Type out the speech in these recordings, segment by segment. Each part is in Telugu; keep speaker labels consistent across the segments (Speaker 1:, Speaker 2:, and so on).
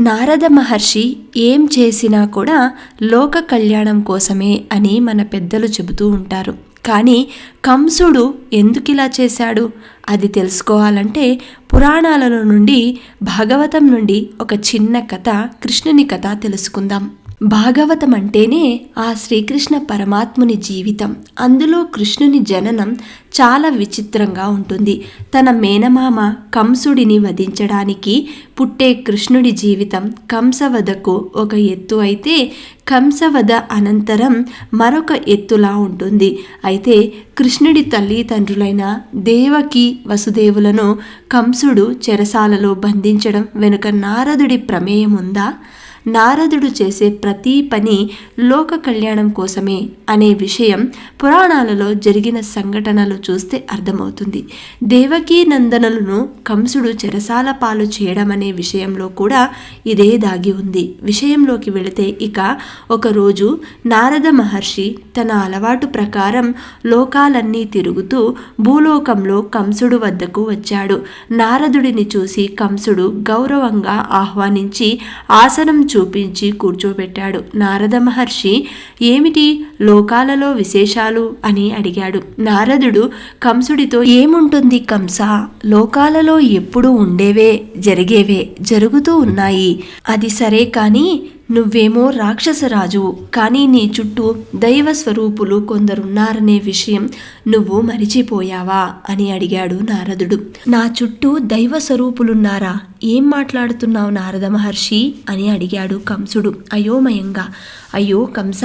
Speaker 1: నారద మహర్షి ఏం చేసినా కూడా లోక కళ్యాణం కోసమే అని మన పెద్దలు చెబుతూ ఉంటారు. కానీ కంసుడు ఎందుకిలా చేశాడు? అది తెలుసుకోవాలంటే పురాణాలలో నుండి భాగవతం నుండి ఒక చిన్న కథ కృష్ణుని కథ తెలుసుకుందాం. భాగవతం అంటేనే ఆ శ్రీకృష్ణ పరమాత్ముని జీవితం. అందులో కృష్ణుని జననం చాలా విచిత్రంగా ఉంటుంది. తన మేనమామ కంసుడిని వధించడానికి పుట్టే కృష్ణుడి జీవితం కంసవధకు ఒక ఎత్తు అయితే కంసవధ అనంతరం మరొక ఎత్తులా ఉంటుంది. అయితే కృష్ణుడి తల్లిదండ్రులైన దేవకి వసుదేవులను కంసుడు చెరసాలలో బంధించడం వెనుక నారదుడి ప్రమేయం ఉందా నారదుడు చేసే ప్రతి పని లోక కళ్యాణం కోసమే అనే విషయం పురాణాలలో జరిగిన సంఘటనలు చూస్తే అర్థమవుతుంది. దేవకీ నందనులను కంసుడు చెరసాల పాలు చేయడం అనే విషయంలో కూడా ఇదే దాగి ఉంది. విషయంలోకి వెళితే ఇక ఒకరోజు నారద మహర్షి తన అలవాటు ప్రకారం లోకాలన్నీ తిరుగుతూ భూలోకంలో కంసుడు వద్దకు వచ్చాడు. నారదుడిని చూసి కంసుడు గౌరవంగా ఆహ్వానించి ఆసనం చూపించి కూర్చోబెట్టాడు. నారద మహర్షి ఏమిటి? లోకాలలో విశేషాలు? అని అడిగాడు. నారదుడు కంసుడితో ఏముంటుంది కంస? లోకాలలో ఎప్పుడు ఉండేవే జరిగేవే జరుగుతూ ఉన్నాయి. అది సరే కానీ నువ్వేమో రాక్షసరాజు కానీ నీ చుట్టూ దైవ స్వరూపులు కొందరున్నారనే విషయం నువ్వు మరిచిపోయావా? అని అడిగాడు నారదుడు. నా చుట్టూ దైవ స్వరూపులున్నారా? ఏం మాట్లాడుతున్నావు నారద మహర్షి? అని అడిగాడు కంసుడు. అయోమయంగా అయ్యో కంస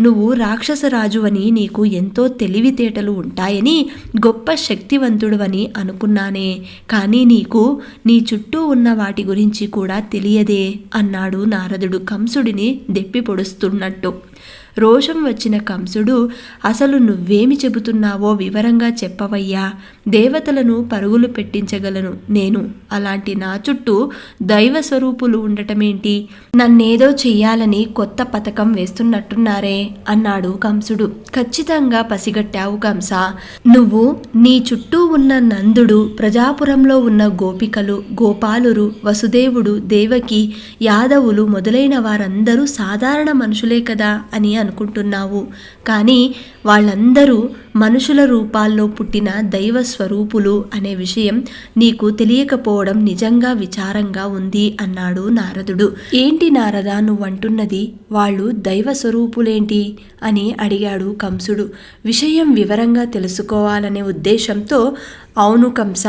Speaker 1: నువ్వు రాక్షసరాజు అని నీకు ఎంతో తెలివితేటలు ఉంటాయని గొప్ప శక్తివంతుడువని అనుకున్నానే. కానీ నీకు నీ చుట్టూ ఉన్న వాటి గురించి కూడా తెలియదే అన్నాడు నారదుడు. కంసుడిని దెప్పి పొడుస్తున్నట్టు. రోషం వచ్చిన కంసుడు అసలు నువ్వేమి చెబుతున్నావో వివరంగా చెప్పవయ్యా. దేవతలను పరుగులు పెట్టించగలను నేను. అలాంటి నా చుట్టూ దైవ స్వరూపులు ఉండటమేంటి? నన్నేదో చెయ్యాలని కొత్త పథకం వేస్తున్నట్టున్నారే అన్నాడు కంసుడు. ఖచ్చితంగా పసిగట్టావు కంస. నువ్వు నీ చుట్టూ ఉన్న నందుడు ప్రజాపురంలో ఉన్న గోపికలు గోపాలురు వసుదేవుడు దేవకి యాదవులు మొదలైన వారందరూ సాధారణ మనుషులే కదా అని అనుకుంటున్నావు. కానీ వాళ్ళందరూ మనుషుల రూపాల్లో పుట్టిన దైవ స్వరూపులు అనే విషయం నీకు తెలియకపోవడం నిజంగా విచారంగా ఉంది అన్నాడు నారదుడు. ఏంటి నారద నువ్వంటున్నది వాళ్ళు దైవ స్వరూపులేంటి అని అడిగాడు కంసుడు. విషయం వివరంగా తెలుసుకోవాలనే ఉద్దేశంతో అవును కంస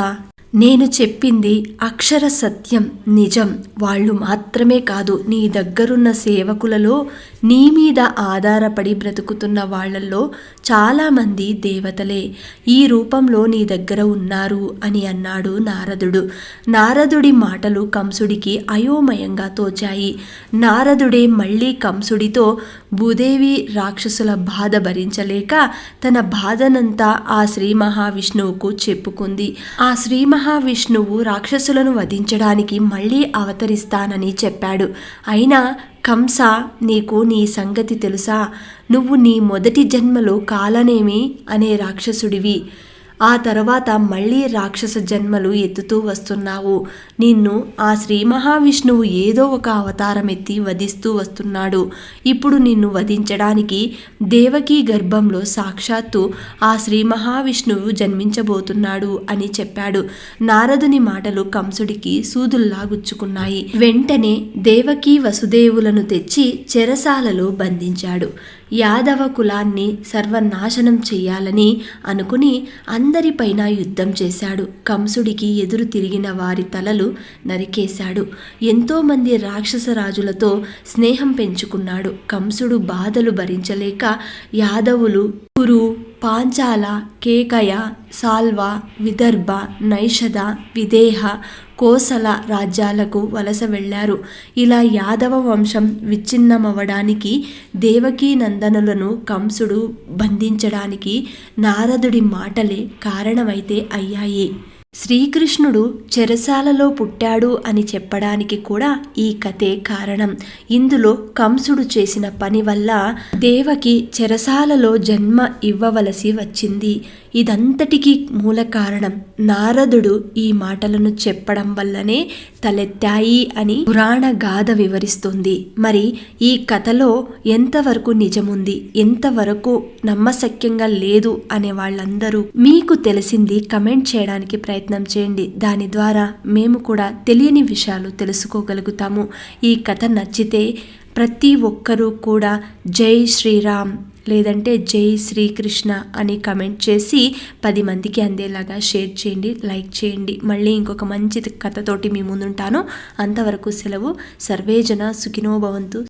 Speaker 1: నేను చెప్పింది అక్షర సత్యం నిజం. వాళ్ళు మాత్రమే కాదు నీ దగ్గరున్న సేవకులలో నీ మీద ఆధారపడి బ్రతుకుతున్న వాళ్ళల్లో చాలామంది దేవతలే. ఈ రూపంలో నీ దగ్గర ఉన్నారు అని అన్నాడు నారదుడు. నారదుడి మాటలు కంసుడికి అయోమయంగా తోచాయి. నారదుడే మళ్ళీ కంసుడితో భూదేవి రాక్షసుల బాధ భరించలేక తన బాధనంతా ఆ శ్రీ మహావిష్ణువుకు చెప్పుకుంది. ఆ శ్రీ మహావిష్ణువు రాక్షసులను వధించడానికి మళ్ళీ అవతరిస్తానని చెప్పాడు. అయినా కంస నీకు నీ సంగతి తెలుసా? నువ్వు నీ మొదటి జన్మలో కాలనేమి? అనే రాక్షసుడివి. ఆ తర్వాత మళ్ళీ రాక్షస జన్మలు ఎత్తుతూ వస్తున్నావు. నిన్ను ఆ శ్రీ మహావిష్ణువు ఏదో ఒక అవతారం ఎత్తి వధిస్తూ వస్తున్నాడు. ఇప్పుడు నిన్ను వధించడానికి దేవకీ గర్భంలో సాక్షాత్తు ఆ శ్రీ మహావిష్ణువు జన్మించబోతున్నాడు అని చెప్పాడు. నారదుని మాటలు కంసుడికి సూదుల్లా గుచ్చుకున్నాయి. వెంటనే దేవకీ వసుదేవులను తెచ్చి చెరసాలలో బంధించాడు. యాదవ కులాన్ని సర్వనాశనం చెయ్యాలని అనుకుని అందరిపైన యుద్ధం చేశాడు. కంసుడికి ఎదురు తిరిగిన వారి తలలు నరికేశాడు. ఎంతోమంది రాక్షస రాజులతో స్నేహం పెంచుకున్నాడు. కంసుడు బాధలు భరించలేక యాదవులు కురు పాంచాల కేకయ సాల్వ విదర్భ నైషద విదేహ కోసల రాజ్యాలకు వలస వెళ్ళారు ఇలా యాదవ వంశం విచ్ఛిన్నమవడానికి దేవకీ నందనులను కంసుడు బంధించడానికి నారదుడి మాటలే కారణమైతే అయ్యాయి శ్రీకృష్ణుడు చెరసాలలో పుట్టాడు అని చెప్పడానికి కూడా ఈ కథే కారణం. ఇందులో కంసుడు చేసిన పని వల్ల దేవకి చెరసాలలో జన్మ ఇవ్వవలసి వచ్చింది. ఇదంతటికీ మూల కారణం. నారదుడు ఈ మాటలను చెప్పడం వల్లనే తలెత్తాయి అని పురాణ గాథ వివరిస్తుంది. మరి ఈ కథలో ఎంతవరకు నిజముంది? ఎంతవరకు నమ్మశక్యంగా లేదు అనే వాళ్ళందరూ మీకు తెలిసింది కమెంట్ చేయడానికి ప్రయత్నం ప్రయత్నం చేయండి. దాని ద్వారా మేము కూడా తెలియని విషయాలు తెలుసుకోగలుగుతాము. ఈ కథ నచ్చితే ప్రతి ఒక్కరూ కూడా జై శ్రీరామ్ లేదంటే జై శ్రీకృష్ణ అని కమెంట్ చేసి పది మందికి అందేలాగా షేర్ చేయండి లైక్ చేయండి. మళ్ళీ ఇంకొక మంచి కథతోటి మీ ముందుంటాను. అంతవరకు సెలవు. సర్వేజన సుఖినోభవంతు